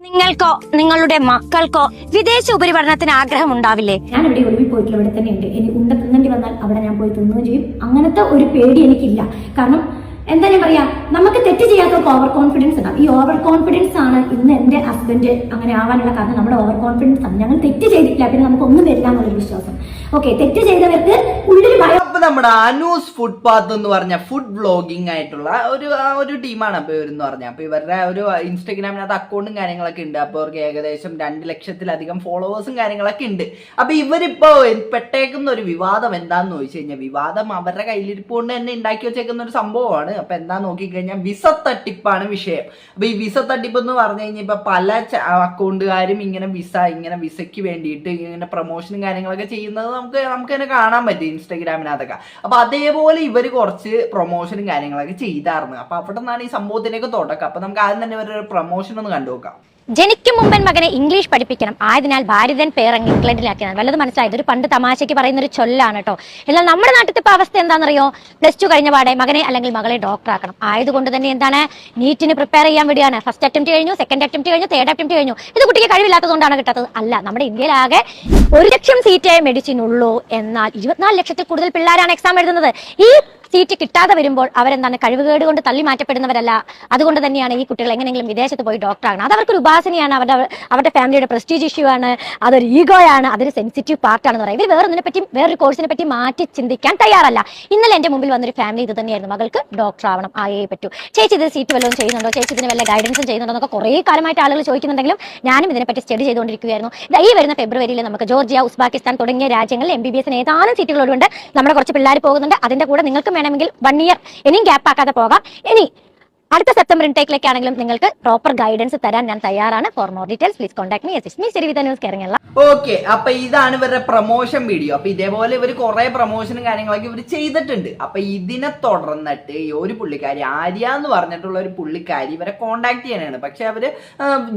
നിങ്ങൾക്കോ നിങ്ങളുടെ മക്കൾക്കോ വിദേശ ഉപരിപഠനത്തിന് ആഗ്രഹം ഉണ്ടാവില്ലേ ഞാൻ ഇവിടെ ഒളിവിൽ പോയിട്ടുള്ള ഇവിടെ തന്നെ ഉണ്ട് ഇനി ഉണ്ട തിന്നേണ്ടി വന്നാൽ അവിടെ ഞാൻ പോയി തിന്നുകയും ചെയ്യും. അങ്ങനത്തെ ഒരു പേടി എനിക്കില്ല. കാരണം എന്താ ഞാൻ പറയാ നമുക്ക് തെറ്റ് ചെയ്യാത്തവർക്ക് ഓവർ കോൺഫിഡൻസ് ഉണ്ടാവും. ഈ ഓവർ കോൺഫിഡൻസ് ആണ് ഇന്ന് എന്റെ ഹസ്ബൻഡ് അങ്ങനെ ആവാനുള്ള കാരണം. നമ്മുടെ ഓവർ കോൺഫിഡൻസ് ആണ്. ഞങ്ങൾ തെറ്റ് ചെയ്തിട്ടില്ല പിന്നെ നമുക്ക് ഒന്നും വരില്ല എന്നുള്ളൊരു വിശ്വാസം. ഓക്കെ തെറ്റ് ചെയ്തവർക്ക് ഉള്ളിൽ ഭയം നമ്മുടെ അനൂസ് ഫുഡ് പാത്ത് എന്ന് പറഞ്ഞ ഫുഡ് ബ്ലോഗിംഗ് ആയിട്ടുള്ള ഒരു ഒരു ടീമാണ് അപ്പൊ ഇവരെന്ന് പറഞ്ഞ. അപ്പൊ ഇവരുടെ ഒരു ഇൻസ്റ്റഗ്രാമിനകത്ത് അക്കൗണ്ടും കാര്യങ്ങളൊക്കെ ഉണ്ട്. അപ്പൊ അവർക്ക് ഏകദേശം രണ്ട് ലക്ഷത്തിലധികം ഫോളോവേഴ്സും കാര്യങ്ങളൊക്കെ ഉണ്ട്. അപ്പൊ ഇവരിപ്പോ പെട്ടേക്കുന്ന ഒരു വിവാദം എന്താന്ന് ചോദിച്ചു കഴിഞ്ഞാൽ വിവാദം അവരുടെ കയ്യിലിരിപ്പ് കൊണ്ട് തന്നെ ഉണ്ടാക്കി വെച്ചേക്കുന്ന ഒരു സംഭവമാണ്. അപ്പൊ എന്താ നോക്കിക്കഴിഞ്ഞാൽ വിസ തട്ടിപ്പാണ് വിഷയം. അപ്പൊ ഈ വിസ തട്ടിപ്പ് എന്ന് പറഞ്ഞു കഴിഞ്ഞാൽ ഇപ്പൊ പല അക്കൗണ്ടുകാരും ഇങ്ങനെ വിസ ഇങ്ങനെ വിസയ്ക്ക് വേണ്ടിയിട്ട് ഇങ്ങനെ പ്രൊമോഷനും കാര്യങ്ങളൊക്കെ ചെയ്യുന്നത് നമുക്ക് നമുക്ക് തന്നെ കാണാൻ പറ്റും ഇൻസ്റ്റാഗ്രാമിനകത്തൊക്കെ. അപ്പൊ അതേപോലെ ഇവർ കുറച്ച് പ്രൊമോഷനും കാര്യങ്ങളൊക്കെ ചെയ്തായിരുന്നു അപ്പൊ അവിടെ നിന്നാണ് ഈ സംഭവത്തിലേക്ക് തുടക്കം. അപ്പൊ നമുക്ക് ആദ്യം തന്നെ ഇവരുടെ പ്രൊമോഷൻ ഒന്ന് കണ്ടു നോക്കാം ജനിക്കും മുമ്പൻ മകനെ ഇംഗ്ലീഷ് പഠിപ്പിക്കണം. ആയതിനാൽ ഭാരതൻ പേരങ്ങ് ഇംഗ്ലണ്ടിലാക്കിയതാണ്. വല്ലത് മനസ്സിലായത് ഒരു പണ്ട് തമാശയ്ക്ക് പറയുന്ന ഒരു ചൊല്ലാണ് കേട്ടോ. എന്നാൽ നമ്മുടെ നാട്ടിൽ ഇപ്പൊ അവസ്ഥ എന്താണെന്നറിയോ? പ്ലസ് ടു കഴിഞ്ഞ പാടെ മകനെ അല്ലെങ്കിൽ മകളെ ഡോക്ടർ ആക്കണം. ആയതുകൊണ്ട് തന്നെ എന്താണ്? നീറ്റിന് പ്രിപ്പയർ ചെയ്യാൻ വേണ്ടിയാണ്. ഫസ്റ്റ് അറ്റംപ്റ്റ് കഴിഞ്ഞു സെക്കൻഡ് അറ്റംപ്റ്റ് കഴിഞ്ഞു തേർഡ് അറ്റംപ്റ്റ് കഴിഞ്ഞു. ഇത് കുട്ടിക്ക് കഴിവില്ലാത്തതുകൊണ്ടാണ് കിട്ടാത്തത്. അല്ല നമ്മുടെ ഇന്ത്യയിലാകെ ഒരു ലക്ഷം സീറ്റേ മെഡിസിൻ ഉള്ളൂ. എന്നാൽ ഇരുപത്തിനാല് ലക്ഷത്തിൽ കൂടുതൽ പിള്ളേരാണ് എക്സാം എഴുതുന്നത്. ഈ സീറ്റ് കിട്ടാതെ വരുമ്പോൾ അവരെന്താണ് കഴിവുകേട് കൊണ്ട് തള്ളി മാറ്റപ്പെടുന്നവരല്ല. അതുകൊണ്ട് തന്നെയാണ് ഈ കുട്ടികൾ എങ്ങനെയെങ്കിലും വിദേശത്ത് പോയി ഡോക്ടർ ആകണം. അത് അവർക്കൊരു ഉപാസനയാണ്. അവരുടെ അവരുടെ ഫാമിലിയുടെ പ്രസ്റ്റീജ് ഇഷ്യൂ ആണ്. അതൊരു ഈഗോയാണ് അതൊരു സെൻസിറ്റീവ് പാർട്ടാണെന്ന് പറയുന്നത് ഇവർ വേറൊന്നിനെ പറ്റി വേറൊരു കോഴ്സിനെ പറ്റി മാറ്റി ചിന്തിക്കാൻ തയ്യാറല്ല. ഇന്നലെ എന്റെ മുമ്പിൽ വന്നൊരു ഫാമിലി ഇത് തന്നെയായിരുന്നു. മകൾക്ക് ഡോക്ടർ ആവണം. ആയേ പറ്റൂ. ചേച്ചി ഇത് സീറ്റ് വല്ലതും ചെയ്യുന്നുണ്ടോ? ചേച്ചി ഇതിന് വല്ല ഗൈഡൻസും ചെയ്യുന്നുണ്ടോ? എന്നൊക്കെ കുറേ കാലമായിട്ട് ആളുകൾ ചോദിക്കുന്നുണ്ടെങ്കിലും ഞാനും ഇതിനെപ്പറ്റി സ്റ്റഡി ചെയ്തുകൊണ്ടിരിക്കുകയായിരുന്നു. ഈ വരുന്ന ഫെബ്രുവരിയിൽ നമുക്ക് ജോർജിയ ഉസ്ബാക്കിസ്ഥാൻ തുടങ്ങിയ രാജ്യങ്ങളിൽ എം ബി ബി എസിന് ഏതാനും സീറ്റുകളോടുണ്ട് നമ്മുടെ കുറച്ച് പിള്ളേർ പോകുന്നുണ്ട്. അതിന്റെ കൂടെ നിങ്ങൾക്കും വേണമെങ്കിൽ വൺ ഇയർ ഇനിയും ഗ്യാപ്പ് ആക്കാതെ പോകാം. ഇനി അടുത്ത സെപ്റ്റംബർ ഇൻടേക്കിലേക്ക് ആണെങ്കിലും നിങ്ങൾക്ക് പ്രോപ്പർ ഗൈഡൻസ് തരാൻ ഞാൻ തയ്യാറാണ്. For more details please contact me S me ശരി ന്യൂസ് കേരള ഓക്കെ അപ്പൊ ഇതാണ് ഇവരുടെ പ്രൊമോഷൻ വീഡിയോ അപ്പൊ ഇതേപോലെ ഇവർ കുറെ പ്രൊമോഷനും കാര്യങ്ങളൊക്കെ ഇവർ ചെയ്തിട്ടുണ്ട്. അപ്പൊ ഇതിനെ തുടർന്നിട്ട് ഒരു പുള്ളിക്കാരി ആര്യ എന്ന് പറഞ്ഞിട്ടുള്ള ഒരു പുള്ളിക്കാരി ഇവരെ കോണ്ടാക്ട് ചെയ്യാനാണ്. പക്ഷെ അവർ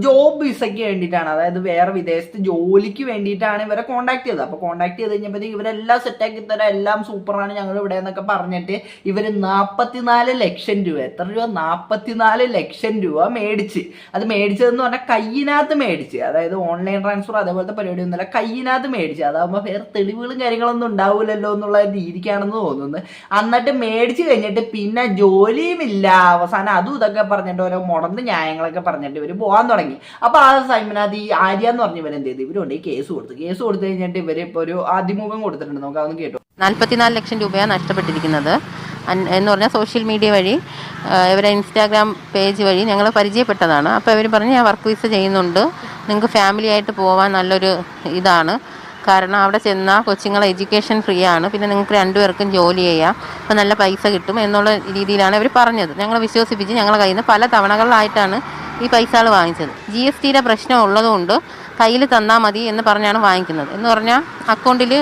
ജോബ് വിസയ്ക്ക് വേണ്ടിയിട്ടാണ്. അതായത് വേറെ വിദേശത്ത് ജോലിക്ക് വേണ്ടിയിട്ടാണ് ഇവരെ കോണ്ടാക്ട് ചെയ്തത്. അപ്പൊ കോണ്ടാക്ട് ചെയ്ത് കഴിഞ്ഞപ്പോഴത്തേക്ക് ഇവരെല്ലാം സെറ്റാക്കി തരാം എല്ലാം സൂപ്പറാണ് ഞങ്ങൾ ഇവിടെ എന്നൊക്കെ പറഞ്ഞിട്ട് ഇവർ നാപ്പത്തിനാല് ലക്ഷം രൂപ എത്ര രൂപ? നാപ്പത്തിനാല് ലക്ഷം രൂപ മേടിച്ച്. അത് മേടിച്ചതെന്ന് പറഞ്ഞാൽ കയ്യിനകത്ത് മേടിച്ച്. അതായത് ഓൺലൈൻ ട്രാൻസ്ഫർ അതേപോലത്തെ പരിപാടി ഒന്നുമില്ല കയ്യിനകത്ത് മേടിച്ച്. അതാകുമ്പോൾ വേറെ തെളിവുകളും കാര്യങ്ങളൊന്നും ഉണ്ടാവില്ലല്ലോ എന്നുള്ള രീതിക്കാണെന്ന് തോന്നുന്നു. എന്നിട്ട് മേടിച്ച് കഴിഞ്ഞിട്ട് പിന്നെ ജോലിയുമില്ല. അവസാനം അതും ഇതൊക്കെ പറഞ്ഞിട്ട് ഓരോ മുടന്ന് ന്യായങ്ങളൊക്കെ പറഞ്ഞിട്ട് ഇവർ പോകാൻ തുടങ്ങി. അപ്പൊ ആ സൈമിനകത്ത് ഈ ആര്യ എന്ന് പറഞ്ഞ ഇവരെന്ത് ചെയ്തു? ഇവരുണ്ട് ഈ കേസ് കൊടുത്തു. കേസ് കൊടുത്തു കഴിഞ്ഞിട്ട് ഇവർ ഇപ്പോൾ ഒരു അതിമുഖം കൊടുത്തിട്ടുണ്ട്. നമുക്ക് അതൊന്നും കേട്ടു. നാൽപ്പത്തിനാല് ലക്ഷം രൂപയാണ് നഷ്ടപ്പെട്ടിരിക്കുന്നത്. എന്ന് പറഞ്ഞാൽ സോഷ്യൽ മീഡിയ വഴി ഇവരെ ഇൻസ്റ്റാഗ്രാം പേജ് വഴി ഞങ്ങൾ പരിചയപ്പെട്ടതാണ്. അപ്പോൾ അവർ പറഞ്ഞ് ഞാൻ വർക്ക് വിസ ചെയ്യുന്നുണ്ട്. നിങ്ങൾക്ക് ഫാമിലി ആയിട്ട് പോകാൻ നല്ലൊരു ഇതാണ്. കാരണം അവിടെ ചെന്നാൽ കൊച്ചുങ്ങളെ എഡ്യൂക്കേഷൻ ഫ്രീ ആണ്. പിന്നെ നിങ്ങൾക്ക് രണ്ടുപേർക്കും ജോലി ചെയ്യാം. അപ്പോൾ നല്ല പൈസ കിട്ടും. എന്നുള്ള രീതിയിലാണ് അവർ പറഞ്ഞത്. ഞങ്ങൾ വിശ്വസിപ്പിച്ച് ഞങ്ങളുടെ കയ്യിൽ നിന്ന് പല തവണകളിലായിട്ടാണ് ഈ പൈസകൾ വാങ്ങിച്ചത്. ജി എസ് ടിയുടെ പ്രശ്നം ഉള്ളതുകൊണ്ട് കയ്യിൽ തന്നാൽ മതി എന്ന് പറഞ്ഞാണ് വാങ്ങിക്കുന്നത്. എന്ന് പറഞ്ഞാൽ അക്കൗണ്ടിൽ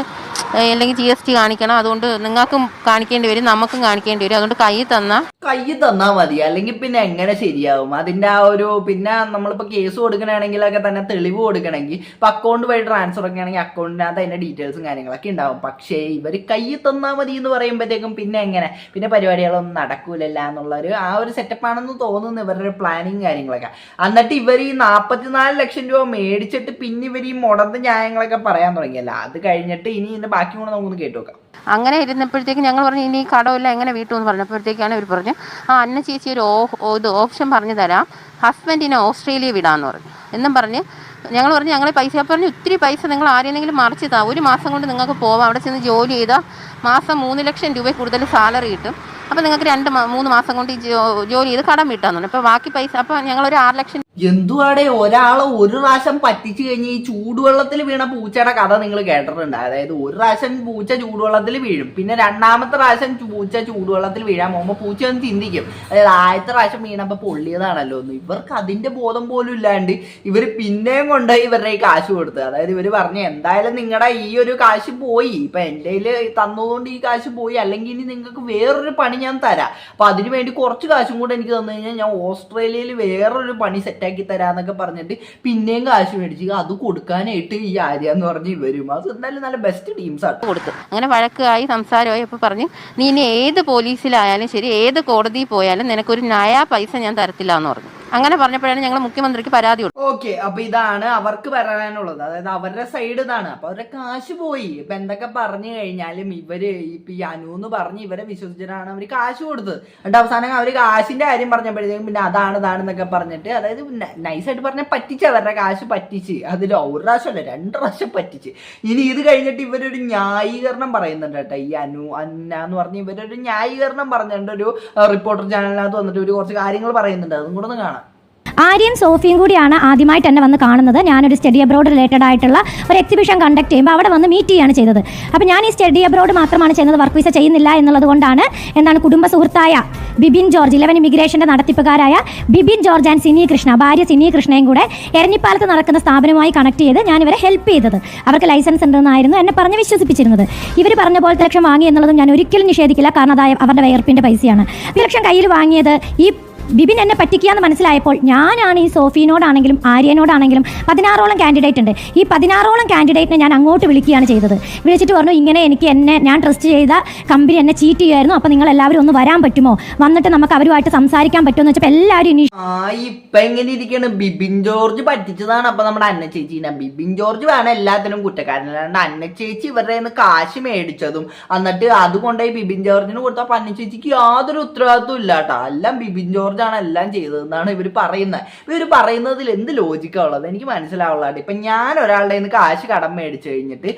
അല്ലെങ്കിൽ ജി എസ് ടി കാണിക്കണം. അതുകൊണ്ട് നിങ്ങൾക്കും കാണിക്കേണ്ടി വരും നമുക്കും കാണിക്കേണ്ടി വരും. അതുകൊണ്ട് കൈ തന്ന. കൈ തന്നാ മതി. അല്ലെങ്കിൽ പിന്നെ എങ്ങനെ ശരിയാവും? അതിന്റെ ആ ഒരു പിന്നെ നമ്മളിപ്പോ കേസ് കൊടുക്കണമെങ്കിലൊക്കെ തന്നെ തെളിവ് കൊടുക്കണമെങ്കിൽ ഇപ്പൊ അക്കൗണ്ട് വഴി ട്രാൻസ്ഫർ ഒക്കെ ആണെങ്കിൽ അക്കൗണ്ടിനകത്ത് അതിന്റെ ഡീറ്റെയിൽസും കാര്യങ്ങളൊക്കെ ഉണ്ടാവും. പക്ഷേ ഇവർ കൈ തന്നാ മതി എന്ന് പറയുമ്പോഴത്തേക്കും പിന്നെ എങ്ങനെ? പിന്നെ പരിപാടികളൊന്നും നടക്കൂലല്ല എന്നുള്ള ഒരു ആ ഒരു സെറ്റപ്പ് ആണെന്ന് തോന്നുന്നു ഇവരുടെ പ്ലാനിങ് കാര്യങ്ങളൊക്കെ. എന്നിട്ട് ഇവർ ഈ നാൽപ്പത്തിനാല് ലക്ഷം രൂപ മേടിച്ചിട്ട് പിന്നെ ഇവർ ഈ മുടന്ത ന്യായങ്ങളൊക്കെ പറയാൻ തുടങ്ങിയല്ല? അത് കഴിഞ്ഞിട്ട് ഇനി ഇതിന്റെ ബാക്കി കൂടെ നമുക്കൊന്ന് കേട്ടു നോക്കാം. അങ്ങനെ ഇരുന്നപ്പോഴത്തേക്ക് ഞങ്ങൾ പറഞ്ഞു ഇനി കടമില്ല എങ്ങനെ വീട്ടു? എന്ന് പറഞ്ഞപ്പോഴത്തേക്കാണ് ഇവർ പറഞ്ഞു ആ അന്ന ചേച്ചി ഒരു ഇത് ഓപ്ഷൻ പറഞ്ഞു തരാം. ഹസ്ബൻഡിനെ ഓസ്ട്രേലിയ വിടാമെന്ന് പറഞ്ഞു. എന്നും പറഞ്ഞ് ഞങ്ങൾ പറഞ്ഞു ഞങ്ങളെ പൈസ പറഞ്ഞു ഒത്തിരി പൈസ നിങ്ങൾ ആരെയെങ്കിലും മറിച്ച് താ. ഒരു മാസം കൊണ്ട് നിങ്ങൾക്ക് പോവാം. അവിടെ ചെന്ന് ജോലി ചെയ്താൽ മാസം മൂന്ന് ലക്ഷം രൂപ കൂടുതൽ സാലറി കിട്ടും. അപ്പോൾ നിങ്ങൾക്ക് രണ്ട് മൂന്ന് മാസം കൊണ്ട് ജോലി ചെയ്ത് കടം വിട്ടാന്ന് പറഞ്ഞു. അപ്പോൾ ബാക്കി പൈസ അപ്പോൾ ഞങ്ങളൊരു ആറ് ലക്ഷം എന്തുവാടെ ഒരാളെ ഒരു പ്രാവശ്യം പറ്റിച്ചു കഴിഞ്ഞ് ഈ ചൂടുവെള്ളത്തിൽ വീണ പൂച്ചയുടെ കഥ നിങ്ങൾ കേട്ടിട്ടുണ്ട്. അതായത് ഒരു പ്രാവശ്യം പൂച്ച ചൂടുവെള്ളത്തിൽ വീഴും. പിന്നെ രണ്ടാമത്തെ പ്രാവശ്യം പൂച്ച ചൂടുവെള്ളത്തിൽ വീഴാൻ പോകുമ്പോൾ പൂച്ച ഒന്ന് ചിന്തിക്കും. അതായത് ആദ്യത്തെ പ്രാവശ്യം വീണപ്പോൾ പൊള്ളിയതാണല്ലോ എന്ന്. ഇവർക്ക് അതിന്റെ ബോധം പോലും ഇല്ലാണ്ട് ഇവർ പിന്നെയും കൊണ്ടുപോയി ഇവരുടെ ഈ കാശ് കൊടുത്ത്. അതായത് ഇവർ പറഞ്ഞു എന്തായാലും നിങ്ങളുടെ ഈ ഒരു കാശ് പോയി. ഇപ്പൊ എന്റെ തന്നതുകൊണ്ട് ഈ കാശ് പോയി. അല്ലെങ്കിൽ ഇനി നിങ്ങൾക്ക് വേറൊരു പണി ഞാൻ തരാം. അപ്പൊ അതിനു വേണ്ടി കുറച്ച് കാശും കൂടെ എനിക്ക് തന്നു കഴിഞ്ഞാൽ ഞാൻ ഓസ്ട്രേലിയയിൽ വേറൊരു പണി സെറ്റാക്കി തരാന്നൊക്കെ പറഞ്ഞിട്ട് പിന്നെയും കാശ് മേടിച്ച് അത് കൊടുക്കാനായിട്ട് ഈ ആര്യ എന്ന് പറഞ്ഞ് ഇവരും. അത് എന്തായാലും നല്ല ബെസ്റ്റ് ടീംസ് ആണ്. കൊടുത്തു. അങ്ങനെ വഴക്കായി സംസാരമായി അപ്പോൾ പറഞ്ഞു നീ ഇനി ഏത് പോലീസിലായാലും ശരി ഏത് കോടതിയിൽ പോയാലും നിനക്കൊരു ന്യായ പൈസ ഞാൻ തരത്തില്ല എന്ന് പറഞ്ഞു. അങ്ങനെ പറഞ്ഞപ്പോഴാണ് ഞങ്ങൾ മുഖ്യമന്ത്രിക്ക് പരാതി ഓക്കെ അപ്പൊ ഇതാണ് അവർക്ക് പറയാനുള്ളത്. അതായത് അവരുടെ സൈഡ് ഇതാണ്. അപ്പൊ അവരുടെ കാശ് പോയി. ഇപ്പൊ എന്തൊക്കെ പറഞ്ഞു കഴിഞ്ഞാലും ഇവർ ഈ അനു എന്ന് പറഞ്ഞ് ഇവരെ വിശ്വസിച്ചിട്ടാണ് അവർ കാശ് കൊടുത്തത്. എന്നിട്ട് അവസാനം അവർ കാശിന്റെ കാര്യം പറഞ്ഞപ്പോഴത്തേക്കും പിന്നെ അതാണ് ഇതാണ് എന്നൊക്കെ പറഞ്ഞിട്ട് അതായത് നൈസായിട്ട് പറഞ്ഞ പറ്റിച്ച് അവരുടെ കാശ് പറ്റിച്ച്. അതിൽ ഒരു പ്രാവശ്യമല്ല രണ്ട് പ്രാവശ്യം പറ്റിച്ച്. ഇനി ഇത് കഴിഞ്ഞിട്ട് ഇവരൊരു ന്യായീകരണം പറയുന്നുണ്ട് കേട്ടോ. ഈ അനു അന്ന എന്ന് പറഞ്ഞ് ഇവരൊരു ന്യായീകരണം പറഞ്ഞിട്ടുണ്ട് ഒരു റിപ്പോർട്ടർ ചാനലിനകത്ത് വന്നിട്ട് ഒരു കുറച്ച് കാര്യങ്ങൾ പറയുന്നുണ്ട്. അതും കൂടെ ഒന്ന് കാണാം. ആര്യൻ സോഫിയും കൂടിയാണ് ആദ്യമായിട്ട് എന്നെ വന്ന് കാണുന്നത്. ഞാനൊരു സ്റ്റഡി അബ്രോഡ് റിലേറ്റഡ് ആയിട്ടുള്ള ഒരു എക്സിബിഷൻ കണ്ടക്ട് ചെയ്യുമ്പോൾ അവിടെ വന്ന് മീറ്റ് ചെയ്യാണ് ചെയ്തത്. അപ്പോൾ ഞാൻ ഈ സ്റ്റഡി അബ്രോഡ് മാത്രമാണ് ചെയ്യുന്നത് വർക്ക് വിസ ചെയ്യുന്നില്ല എന്നുള്ളത് കൊണ്ടാണ് എന്താണ് കുടുംബ സുഹൃത്തായ ബിബിൻ ജോർജ് ഇലവൻ ഇമിഗ്രേഷന്റെ നടത്തിപ്പുകാരായ ബിബിൻ ജോർജ് ആൻഡ് സിനി കൃഷ്ണ ഭാര്യ സിനി കൃഷ്ണയും കൂടെ എരഞ്ഞിപ്പാലത്ത് നടക്കുന്ന സ്ഥാപനവുമായി കണക്ട് ചെയ്ത് ഞാൻ ഇവരെ ഹെൽപ്പ് ചെയ്തത്. അവർക്ക് ലൈസൻസ് ഉണ്ടെന്നായിരുന്നു എന്നെ പറഞ്ഞ് വിശ്വസിപ്പിച്ചിരുന്നത്. ഇവർ പറഞ്ഞ പോലത്തെ ലക്ഷം വാങ്ങി എന്നുള്ളതും ഞാൻ ഒരിക്കലും നിഷേധിക്കില്ല കാരണം അതായത് അവരുടെ വയർപ്പിന്റെ പൈസയാണ്. ലക്ഷം കയ്യിൽ വാങ്ങിയത് ഈ ബിബിൻ എന്നെ പറ്റിക്കുകയെന്ന് മനസ്സിലായപ്പോൾ ഞാനാണ് ഈ സോഫീനോടാണെങ്കിലും ആര്യനോടാണെങ്കിലും പതിനാറോളം കാൻഡിഡേറ്റ് ഉണ്ട്. ഈ പതിനാറോളം കാൻഡിഡേറ്റിനെ ഞാൻ അങ്ങോട്ട് വിളിക്കുകയാണ് ചെയ്തത്. വിളിച്ചിട്ട് പറഞ്ഞു ഇങ്ങനെ എനിക്ക് എന്നെ ഞാൻ ട്രസ്റ്റ് ചെയ്ത കമ്പനി എന്നെ ചീറ്റ് ചെയ്യുമായിരുന്നു. അപ്പോൾ നിങ്ങൾ എല്ലാവരും ഒന്ന് വരാൻ പറ്റുമോ? വന്നിട്ട് നമുക്ക് അവരുമായിട്ട് സംസാരിക്കാൻ പറ്റുമോ? എന്ന് വെച്ചപ്പോൾ എല്ലാവരും ഇനി ഇപ്പൊ എങ്ങനെ ഇരിക്കുകയാണ് ബിബിൻ ജോർജ് പറ്റിച്ചതാണ്. അപ്പൊ നമ്മുടെ അന്ന ചേച്ചീനെ ബിബിൻ ജോർജ് വേണം എല്ലാത്തിനും കുറ്റക്കാരനല്ലാണ്ട് അന്ന ചേച്ചി ഇവരുടെ നിന്ന് കാശ് മേടിച്ചതും. എന്നിട്ട് അതുകൊണ്ടായി ബിബിൻ ജോർജിന് കൊടുത്തപ്പോൾ അന്ന ചേച്ചിക്ക് യാതൊരു ഉത്തരവാദിത്വം ഇല്ലാട്ടോ. എല്ലാം ബിബിൻ ജോർജ് ആണ് എല്ലാം ചെയ്തതെന്നാണ് ഇവർ പറയുന്നത്. ഇവർ പറയുന്നതിൽ എന്ത് ലോജിക്കാ ഉള്ളത്? എനിക്ക് മനസ്സിലാവുള്ളതാണ്. ഇപ്പം ഞാൻ ഒരാളുടെ നിന്ന് കാശ് കടം മേടിച്ചു കഴിഞ്ഞിട്ട്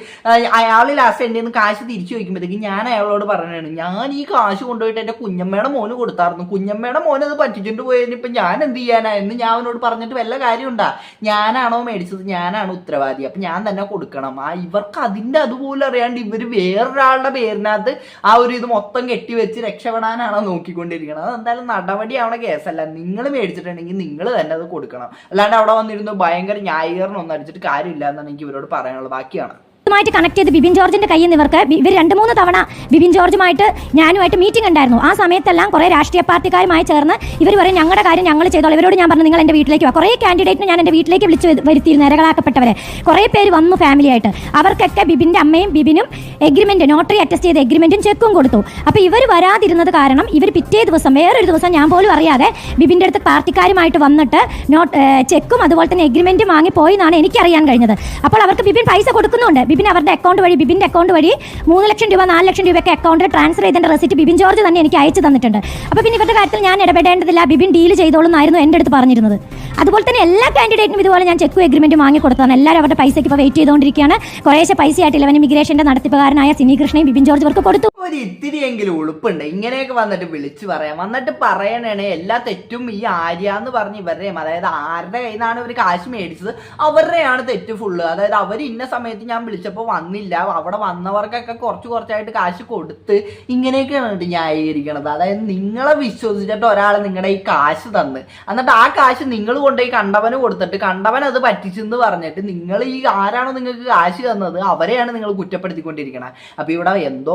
അയാൾ ലാസ്റ്റ് എന്റെ നിന്ന് കാശ് തിരിച്ചു ചോദിക്കുമ്പോഴത്തേക്ക് ഞാൻ അയാളോട് പറഞ്ഞാണ് ഞാൻ ഈ കാശ് കൊണ്ടുപോയിട്ട് എന്റെ കുഞ്ഞമ്മയുടെ മോന് കൊടുത്തായിരുന്നു. കുഞ്ഞമ്മയുടെ മോൻ അത് പറ്റിച്ചിട്ട് പോയതിന് ഇപ്പം ഞാൻ എന്ത് ചെയ്യാനാ? എന്ന് ഞാൻ അവനോട് പറഞ്ഞിട്ട് വല്ല കാര്യമുണ്ടാ. ഞാനാണോ മേടിച്ചത്? ഞാനാണ് ഉത്തരവാദി. അപ്പം ഞാൻ തന്നെ കൊടുക്കണം. ആ ഇവർക്ക് അതിന്റെ അതുപോലെ അറിയാണ്ട് ഇവർ വേറൊരാളുടെ പേരിനകത്ത് ആ ഒരു ഇത് മൊത്തം കെട്ടിവെച്ച് രക്ഷപ്പെടാനാണോ നോക്കിക്കൊണ്ടിരിക്കുന്നത് അത് എന്തായാലും നടപടിയാവണ കേസല്ല. നിങ്ങൾ മേടിച്ചിട്ടുണ്ടെങ്കിൽ നിങ്ങൾ തന്നെ അത് കൊടുക്കണം. അല്ലാണ്ട് അവിടെ വന്നിരുന്ന് ഭയങ്കര ന്യായീകരണം ഒന്നും അടിച്ചിട്ട് കാര്യമില്ല എന്നാണ് എനിക്ക് ഇവരോട് പറയാനുള്ളത്. ബാക്കിയാണ്. ഇതുമായിട്ട് കണക്ട് ചെയ്ത് ബിബിൻ ജോർജിന്റെ കയ്യിൽ നിന്ന് ഇവർക്ക് ഇവർ രണ്ട് മൂന്ന് തവണ ബിബിൻ ജോർജുമായിട്ട് ഞാനുമായിട്ട് മീറ്റിംഗ് ഉണ്ടായിരുന്നു. ആ സമയത്തെല്ലാം കുറേ രാഷ്ട്രീയ പാർട്ടിക്കാരുമായി ചേർന്ന് ഇവർ പറയും ഞങ്ങളുടെ കാര്യം ഞങ്ങൾ ചെയ്തോളൂ. ഇവരോട് ഞാൻ പറഞ്ഞു നിങ്ങൾ എന്റെ വീട്ടിലേക്ക് വാ. കുറേ കാൻഡിഡേറ്റിന് ഞാൻ എന്റെ വീട്ടിലേക്ക് വിളിച്ച് വരു- വരുത്തിയിരുന്നു ഇരകളാക്കപ്പെട്ടവരെ. കുറേ പേര് വന്നു ഫാമിലി ആയിട്ട്. അവർക്കൊക്കെ ബിബിന്റെ അമ്മയും ബിബിനും എഗ്രിമെന്റ് നോട്ടറി അറ്റസ്റ്റ് ചെയ്ത എഗ്രിമെന്റും ചെക്കും കൊടുത്തു. അപ്പോൾ ഇവർ വരാതിരുന്നത് കാരണം ഇവർ പിറ്റേ ദിവസം വേറൊരു ദിവസം ഞാൻ പോലും അറിയാതെ ബിബിന്റെ അടുത്ത് പാർട്ടിക്കാരുമായിട്ട് വന്നിട്ട് നോട്ട് ചെക്കും അതുപോലെ തന്നെ എഗ്രിമെന്റും വാങ്ങി പോയി എന്നാണ് എനിക്കറിയാൻ കഴിഞ്ഞത്. അപ്പോൾ അവർക്ക് ബിബിൻ പൈസ കൊടുക്കുന്നുണ്ട്. ബിബിൻ അവരുടെ അക്കൗണ്ട് വഴി ബിബിന്റെ അക്കൗണ്ട് വഴി മൂന്ന് ലക്ഷം രൂപ നാല് ലക്ഷം രൂപയൊക്കെ അക്കൗണ്ടിൽ ട്രാൻസ്ഫർ ചെയ്തതിന്റെ റെസിറ്റ് ബിബിൻ ജോർജ് തന്നെ എനിക്ക് അയച്ചു തന്നിട്ടുണ്ട്. അപ്പോൾ പിന്നെ ഇവരുടെ കാര്യത്തിൽ ഞാൻ ഇടപെടേണ്ടതില്ല. ബിബിൻ ഡീൽ ചെയ്തോളൂ എന്നായിരുന്നു എന്റെ അടുത്ത് പറഞ്ഞിരുന്നത്. അതുപോലെ തന്നെ എല്ലാ കാൻഡിഡേറ്റിനും ഇതുപോലെ ഞാൻ ചെക്ക് എഗ്രിമെന്റ് വാങ്ങി കൊടുത്തതാണ്. എല്ലാവരും അവരുടെ പൈസയ്ക്ക് ഇപ്പോൾ വെയിറ്റ് ചെയ്തുകൊണ്ടിരിക്കുകയാണ്. കുറേശ്ശെ പൈസയായിട്ട് ഇലവൻ ഇമിഗ്രേഷന്റെ നടത്തിപ്പുകാരനായ സിനി കൃഷ്ണയും ബിബിൻ ജോർജ് ഇവർക്ക് കൊടുത്തു. ഒരു ഇത്തിരിയെങ്കിലും ഉളുപ്പുണ്ട്. ഇങ്ങനെയൊക്കെ വന്നിട്ട് വിളിച്ചു പറയാം. വന്നിട്ട് പറയണേ എല്ലാ തെറ്റും ഈ ആര്യ എന്ന് പറഞ്ഞ് ഇവരുടെയും അതായത് ആരുടെ കയ്യിൽ നിന്നാണ് ഇവർ കാശ് മേടിച്ചത് അവരുടെയാണ് തെറ്റ് ഫുള്ള് അതായത് അവർ ഇന്ന സമയത്ത് ഞാൻ വിളിച്ചപ്പോൾ വന്നില്ല. അവിടെ വന്നവർക്കൊക്കെ കുറച്ച് കുറച്ചായിട്ട് കാശ് കൊടുത്ത് ഇങ്ങനെയൊക്കെയാണ് കേട്ടോ ന്യായീകരിക്കണത്. അതായത് നിങ്ങളെ വിശ്വസിച്ചിട്ട് ഒരാൾ നിങ്ങളുടെ ഈ കാശ് തന്ന്. എന്നിട്ട് ആ കാശ് നിങ്ങൾ കൊണ്ടുപോയി കണ്ടവന് കൊടുത്തിട്ട് കണ്ടവൻ അത് പറ്റിച്ചെന്ന് പറഞ്ഞിട്ട് നിങ്ങൾ ഈ ആരാണോ നിങ്ങൾക്ക് കാശ് തന്നത് അവരെയാണ് നിങ്ങൾ കുറ്റപ്പെടുത്തിക്കൊണ്ടിരിക്കണത് അപ്പൊ ഇവിടെ എന്തോ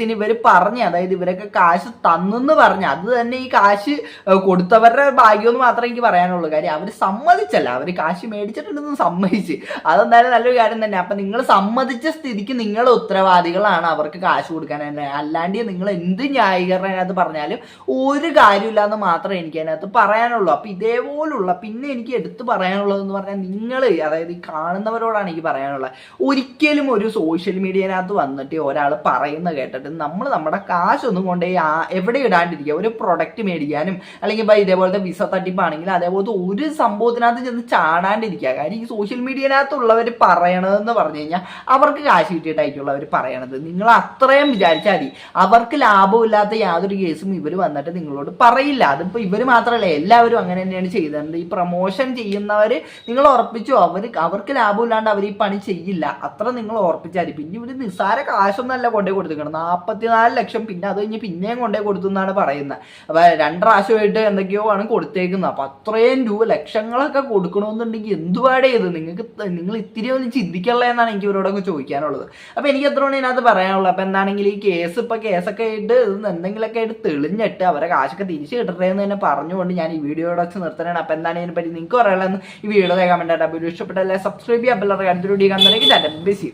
ഭാഗ്യത്തിന് ഇവർ പറഞ്ഞ് അതായത് ഇവരൊക്കെ കാശ് തന്നെന്ന് പറഞ്ഞ് അത് തന്നെ ഈ കാശ് കൊടുത്തവരുടെ ഭാഗ്യം എന്ന് മാത്രമേ എനിക്ക് പറയാനുള്ളൂ. കാര്യം അവർ സമ്മതിച്ചല്ല. അവർ കാശ് മേടിച്ചിട്ടുണ്ടെന്ന് സമ്മതിച്ച്. അതെന്തായാലും നല്ലൊരു കാര്യം തന്നെ. അപ്പൊ നിങ്ങൾ സമ്മതിച്ച സ്ഥിതിക്ക് നിങ്ങൾ ഉത്തരവാദികളാണ് അവർക്ക് കാശ് കൊടുക്കാൻ. തന്നെ അല്ലാണ്ട് നിങ്ങൾ എന്ത് ന്യായീകരണം അതിനകത്ത് പറഞ്ഞാലും ഒരു കാര്യമില്ല എന്ന് മാത്രമേ എനിക്ക് അതിനകത്ത് പറയാനുള്ളൂ. അപ്പൊ ഇതേപോലുള്ള പിന്നെ എനിക്ക് എടുത്തു പറയാനുള്ളതെന്ന് പറഞ്ഞാൽ നിങ്ങൾ അതായത് ഈ കാണുന്നവരോടാണ് എനിക്ക് പറയാനുള്ളത്. ഒരിക്കലും ഒരു സോഷ്യൽ മീഡിയനകത്ത് വന്നിട്ട് ഒരാൾ പറയുന്ന കേട്ടിട്ട് നമ്മൾ നമ്മുടെ കാശൊന്നും കൊണ്ടുപോയി എവിടെ ഇടാണ്ടിരിക്കുക. ഒരു പ്രൊഡക്റ്റ് മേടിക്കാനും അല്ലെങ്കിൽ ഇപ്പോൾ ഇതേപോലത്തെ വിസ തട്ടിപ്പാണെങ്കിൽ അതേപോലത്തെ ഒരു സംഭവത്തിനകത്ത് ചെന്ന് ചാടാണ്ടിരിക്കുക. കാര്യം ഈ സോഷ്യൽ മീഡിയനകത്തുള്ളവർ പറയണതെന്ന് പറഞ്ഞു കഴിഞ്ഞാൽ അവർക്ക് കാശ് കിട്ടിയിട്ടായിരിക്കുള്ള അവർ പറയണത്. നിങ്ങൾ അത്രയും വിചാരിച്ചാൽ മതി. അവർക്ക് ലാഭമില്ലാത്ത യാതൊരു കേസും ഇവർ വന്നിട്ട് നിങ്ങളോട് പറയില്ല. അതിപ്പോൾ ഇവർ മാത്രമല്ല എല്ലാവരും അങ്ങനെ തന്നെയാണ് ചെയ്തത്. ഈ പ്രൊമോഷൻ ചെയ്യുന്നവർ നിങ്ങൾ ഉറപ്പിച്ചു അവർ അവർക്ക് ലാഭമില്ലാണ്ട് അവർ ഈ പണി ചെയ്യില്ല. അത്ര നിങ്ങൾ ഉറപ്പിച്ചാൽ മതി. പിന്നെ ഇവർ നിസ്സാര അല്ല കൊണ്ടേ കൊടുത്തിരിക്കണം നാൽപ്പത്തിനാല് ലക്ഷം. പിന്നെ അത് കഴിഞ്ഞ് പിന്നെയും കൊണ്ടേ കൊടുത്തു എന്നാണ് പറയുന്നത്. അപ്പൊ രണ്ടാവശ്യമായിട്ട് എന്തൊക്കെയോ ആണ് കൊടുത്തേക്കുന്നത്. അപ്പൊ അത്രയും രൂപ ലക്ഷങ്ങളൊക്കെ കൊടുക്കണമെന്നുണ്ടെങ്കിൽ എന്തുവാടേ ഇത്? നിങ്ങൾക്ക് നിങ്ങൾ ഇത്തിരി ഒന്ന് ചിന്തിക്കള്ള എന്നാണ് എനിക്ക് ഇവരോടൊക്കെ ചോദിക്കാനുള്ളത്. അപ്പൊ എനിക്ക് എത്ര മണി ഇതിനകത്ത് പറയാനുള്ളത്? അപ്പൊ എന്താണെങ്കിൽ ഈ കേസ് ഇപ്പൊ കേസൊക്കെ ആയിട്ട് എന്തെങ്കിലുമൊക്കെ ആയിട്ട് തെളിഞ്ഞിട്ട് അവരെ കാശൊക്കെ തിരിച്ചു കിട്ടട്ടെ തന്നെ പറഞ്ഞുകൊണ്ട് ഞാൻ ഈ വീഡിയോയുടെ വെച്ച് നിർത്തണേ അപ്പൊ എന്താണ് ഇതിനെ പറ്റി നിങ്ങൾക്ക് പറയാനുള്ളത് ഈ വീഡിയോ കമന്റ് ആയിട്ട് അപ്പൊ ഇഷ്ടപ്പെട്ടല്ലേ സബ്സ്ക്രൈബ് ചെയ്യാൻ എല്ലാവരുടെ അടുത്തൊരു വീഡിയോ കാണുന്നതിലേക്ക് ബിസി